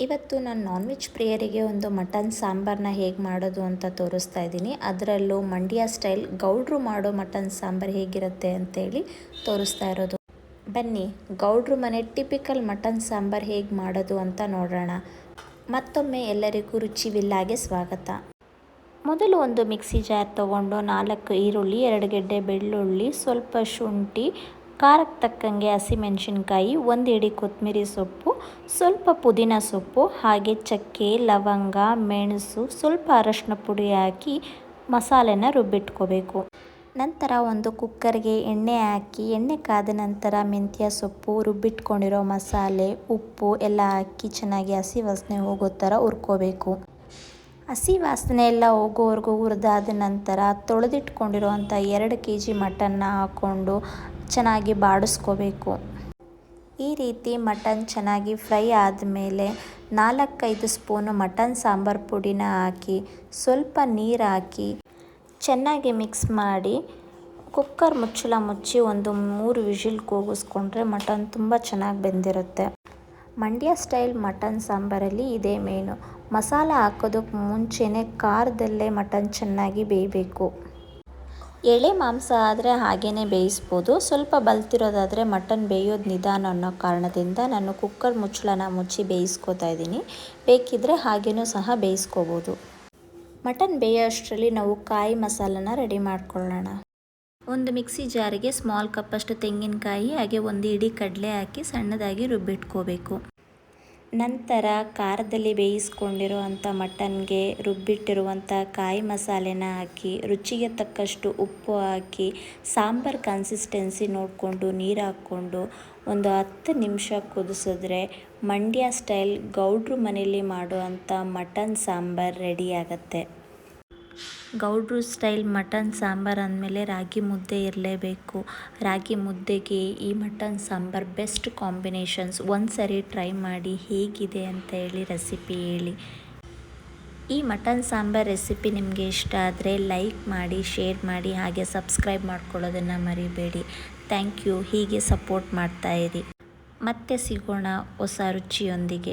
ಇವತ್ತು ನಾನು non veg ಪ್ರಿಯರಿಗೆ ಒಂದು ಮಟನ್ ಸಾಂಬಾರನ್ನ ಹೇಗೆ ಮಾಡೋದು ಅಂತ ತೋರಿಸ್ತಾ ಇದ್ದೀನಿ. ಅದರಲ್ಲೂ ಮಂಡ್ಯ ಸ್ಟೈಲ್ ಗೌಡ್ರು ಮಾಡೋ ಮಟನ್ ಸಾಂಬಾರು ಹೇಗಿರುತ್ತೆ ಅಂತೇಳಿ ತೋರಿಸ್ತಾ ಇರೋದು. ಬನ್ನಿ, ಗೌಡ್ರು ಮನೆ ಟಿಪಿಕಲ್ ಮಟನ್ ಸಾಂಬಾರು ಹೇಗೆ ಮಾಡೋದು ಅಂತ ನೋಡೋಣ. ಮತ್ತೊಮ್ಮೆ ಎಲ್ಲರಿಗೂ ರುಚಿವಿಲ್ಲಾಗೆ ಸ್ವಾಗತ. ಮೊದಲು ಒಂದು ಮಿಕ್ಸಿ ಜಾರ್ ತಗೊಂಡು ನಾಲ್ಕು ಈರುಳ್ಳಿ, ಎರಡು ಗೆಡ್ಡೆ ಬೆಳ್ಳುಳ್ಳಿ, ಸ್ವಲ್ಪ ಶುಂಠಿ ಖಾರಕ್ಕೆ ತಕ್ಕಂಗೆ ಹಸಿಮೆಣಸಿನ್ಕಾಯಿ ಒಂದು ಹಿಡಿ ಕೊತ್ತಂಬರಿ ಸೊಪ್ಪು, ಸ್ವಲ್ಪ ಪುದೀನ ಸೊಪ್ಪು, ಹಾಗೆ ಚಕ್ಕೆ, ಲವಂಗ, ಮೆಣಸು, ಸ್ವಲ್ಪ ಅರಶಿನ ಪುಡಿ ಹಾಕಿ ಮಸಾಲೆನ ರುಬ್ಬಿಟ್ಕೋಬೇಕು. ನಂತರ ಒಂದು ಕುಕ್ಕರ್ಗೆ ಎಣ್ಣೆ ಹಾಕಿ, ಎಣ್ಣೆ ಕಾದ ನಂತರ ಮೆಂತ್ಯ ಸೊಪ್ಪು, ರುಬ್ಬಿಟ್ಕೊಂಡಿರೋ ಮಸಾಲೆ, ಉಪ್ಪು ಎಲ್ಲ ಹಾಕಿ ಚೆನ್ನಾಗಿ ಹಸಿ ವಾಸನೆ ಹೋಗೋ ಥರ ಹುರ್ಕೋಬೇಕು. ಹಸಿ ವಾಸನೆ ಎಲ್ಲ ಹೋಗೋವರೆಗೂ ಹುರಿದಾದ ನಂತರ ತೊಳೆದಿಟ್ಕೊಂಡಿರುವಂಥ ಎರಡು ಕೆ ಜಿ ಮಟನ್ನ ಹಾಕ್ಕೊಂಡು ಚೆನ್ನಾಗಿ ಬಾಡಿಸ್ಕೋಬೇಕು. ಈ ರೀತಿ ಮಟನ್ ಚೆನ್ನಾಗಿ ಫ್ರೈ ಆದಮೇಲೆ ನಾಲ್ಕೈದು ಸ್ಪೂನು ಮಟನ್ ಸಾಂಬಾರು ಪುಡಿನ ಹಾಕಿ, ಸ್ವಲ್ಪ ನೀರು ಹಾಕಿ, ಚೆನ್ನಾಗಿ ಮಿಕ್ಸ್ ಮಾಡಿ, ಕುಕ್ಕರ್ ಮುಚ್ಚಳ ಮುಚ್ಚಿ ಒಂದು ಮೂರು ವಿಷಿಲ್ ಕೂಗಿಸ್ಕೊಂಡ್ರೆ ಮಟನ್ ತುಂಬ ಚೆನ್ನಾಗಿ ಬೆಂದಿರುತ್ತೆ. ಮಂಡ್ಯ ಸ್ಟೈಲ್ ಮಟನ್ ಸಾಂಬಾರಲ್ಲಿ ಇದೇ ಮೇನು. ಮಸಾಲ ಹಾಕೋದಕ್ಕೆ ಮುಂಚೆನೇ ಖಾರದಲ್ಲೇ ಮಟನ್ ಚೆನ್ನಾಗಿ ಬೇಯಬೇಕು. ಎಳೆ ಮಾಂಸ ಆದರೆ ಹಾಗೇ ಬೇಯಿಸ್ಬೋದು. ಸ್ವಲ್ಪ ಬಲ್ತಿರೋದಾದರೆ ಮಟನ್ ಬೇಯೋದು ನಿಧಾನ ಅನ್ನೋ ಕಾರಣದಿಂದ ನಾನು ಕುಕ್ಕರ್ ಮುಚ್ಚಳನ ಮುಚ್ಚಿ ಬೇಯಿಸ್ಕೋತಾ ಇದ್ದೀನಿ. ಬೇಕಿದ್ದರೆ ಹಾಗೇನೂ ಸಹ ಬೇಯಿಸ್ಕೋಬೋದು. ಮಟನ್ ಬೇಯೋ ಅಷ್ಟರಲ್ಲಿ ನಾವು ಕಾಯಿ ಮಸಾಲನ ರೆಡಿ ಮಾಡ್ಕೊಳ್ಳೋಣ. ಒಂದು ಮಿಕ್ಸಿ ಜಾರಿಗೆ ಸ್ಮಾಲ್ ಕಪ್ಪಷ್ಟು ತೆಂಗಿನಕಾಯಿ, ಹಾಗೆ ಒಂದು ಇಡೀ ಕಡಲೆ ಹಾಕಿ ಸಣ್ಣದಾಗಿ ರುಬ್ಬಿಟ್ಕೋಬೇಕು. ನಂತರ ಖಾರದಲ್ಲಿ ಬೇಯಿಸ್ಕೊಂಡಿರುವಂಥ ಮಟನ್ಗೆ ರುಬ್ಬಿಟ್ಟಿರುವಂಥ ಕಾಯಿ ಮಸಾಲೆನ ಹಾಕಿ, ರುಚಿಗೆ ತಕ್ಕಷ್ಟು ಉಪ್ಪು ಹಾಕಿ, ಸಾಂಬಾರು ಕನ್ಸಿಸ್ಟೆನ್ಸಿ ನೋಡಿಕೊಂಡು ನೀರು ಹಾಕ್ಕೊಂಡು ಒಂದು ಹತ್ತು ನಿಮಿಷ ಕುದಿಸಿದ್ರೆ ಮಂಡ್ಯ ಸ್ಟೈಲ್ ಗೌಡ್ರು ಮನೇಲಿ ಮಾಡುವಂಥ ಮಟನ್ ಸಾಂಬಾರು ರೆಡಿ ಗೌಡ್ರು ಸ್ಟೈಲ್ ಮಟನ್ ಸಾಂಬಾರು ಅಂದಮೇಲೆ ರಾಗಿ ಮುದ್ದೆ ಇರಲೇಬೇಕು. ರಾಗಿ ಮುದ್ದೆಗೆ ಈ ಮಟನ್ ಸಾಂಬಾರು ಬೆಸ್ಟ್ ಕಾಂಬಿನೇಷನ್ಸ್. ಒಂದು ಸರಿ ಟ್ರೈ ಮಾಡಿ ಹೇಗಿದೆ ಅಂತ ಹೇಳಿ ರೆಸಿಪಿ ಹೇಳಿ. ಈ ಮಟನ್ ಸಾಂಬಾರು ರೆಸಿಪಿ ನಿಮಗೆ ಇಷ್ಟ ಆದರೆ ಲೈಕ್ ಮಾಡಿ, ಶೇರ್ ಮಾಡಿ, ಹಾಗೆ ಸಬ್ಸ್ಕ್ರೈಬ್ ಮಾಡ್ಕೊಳ್ಳೋದನ್ನು ಮರಿಬೇಡಿ. Thank you. ಹೀಗೆ ಸಪೋರ್ಟ್ ಮಾಡ್ತಾಯಿರಿ ಮತ್ತೆ ಸಿಗೋಣ ಹೊಸ ರುಚಿಯೊಂದಿಗೆ.